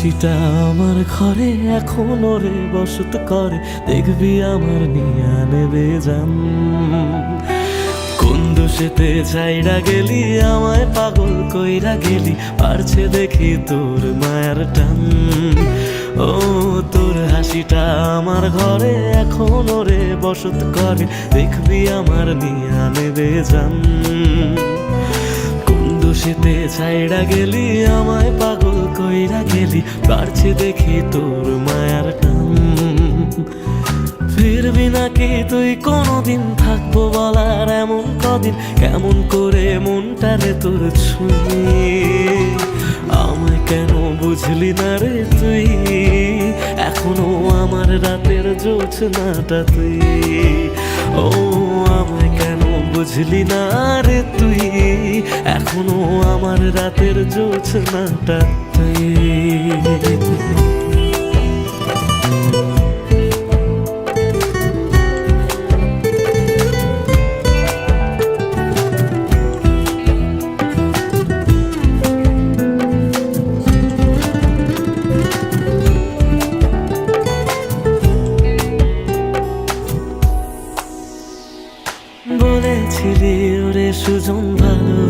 হাসিটা আমার ঘরে এখন ওরে বসত করে। দেখবি আমার নিয়া নেবে যান কোন দোষেতে চাইরা গেলি, আমায় পাগল কইরা গেলি, পারছে দেখি তোর মায়ের টান। ও, তোর হাসিটা আমার ঘরে এখন ওরে বসত করে। দেখবি আমার নিয়া নেবে যান দোষেতে ছাইড়া গেলি, আমায় পাগল বাড়ছে দেখি তোর মায়ার টান। ফিরবি নাকি তুই কোনোদিন থাকব বলার এমন কদিন? কেমন করে মনটারে তোর ছুঁয়ে? আমায় কেন বুঝলি না রে তুই? এখনও আমার রাতের জোছনাটা তুই। ও, আমায় কেন বুঝলি না রে তুই? এখনও আমার রাতের জোছনাটা বলেছিলি ওরে সুজন ভালোবেসে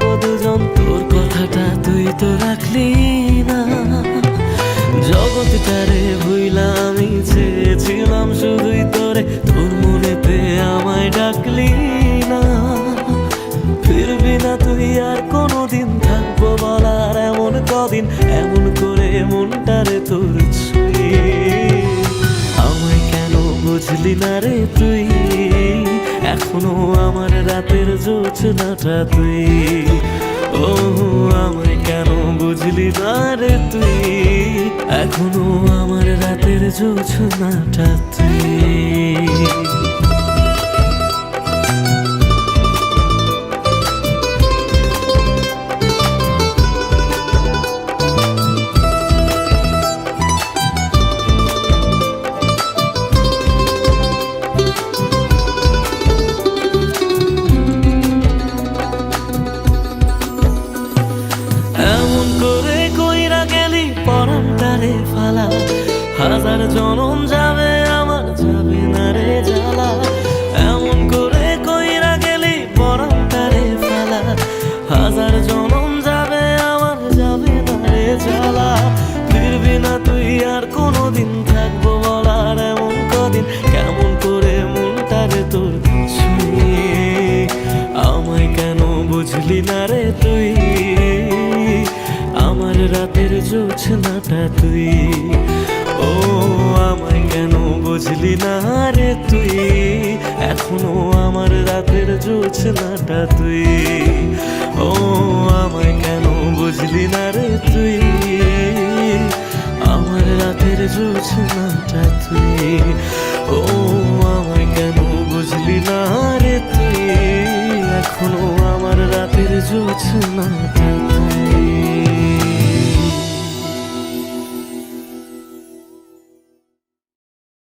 ভুইলা চেয়েছিলাম শুধুই তোরে। তোর মনেতে আমায় ডাকলি না। ফিরবি না তুই আর কোনোদিন। থাকব বলার এমন কদিন। এমন করে মনটারে তোর আমায় কেন বুঝলি না রে তুই? এখনও আমার রাতের জোছনাটা তুই। ও আমায় কেন বুঝলি না রে তুই? এখনও রাতের জোছনাটা এমন করে কইরা গেলি পরামটারে ফালা। হাজার জনম যাবে, আমার যাবে না রে জ্বালা। এমন করে কইরা গেলি পরামটারে ফালা। হাজার জনম যাবে, আমার যাবে না রে জ্বালা। ফিরবি না তুই আর কোনোদিন থাকব বলার এমন কদিন। কেমন করে মনটারে তোর আমায় কেন বুঝলি না রে তুই? রাতের জোছনাটা তুই? জোছনাটা তুই? ও, আমায় কেন বুঝলি না রে তুই? আমার রাতের জোছনাটা তুই। ও, আমায় কেন বুঝলি না রে তুই? এখনও আমার রাতের জোছনাটা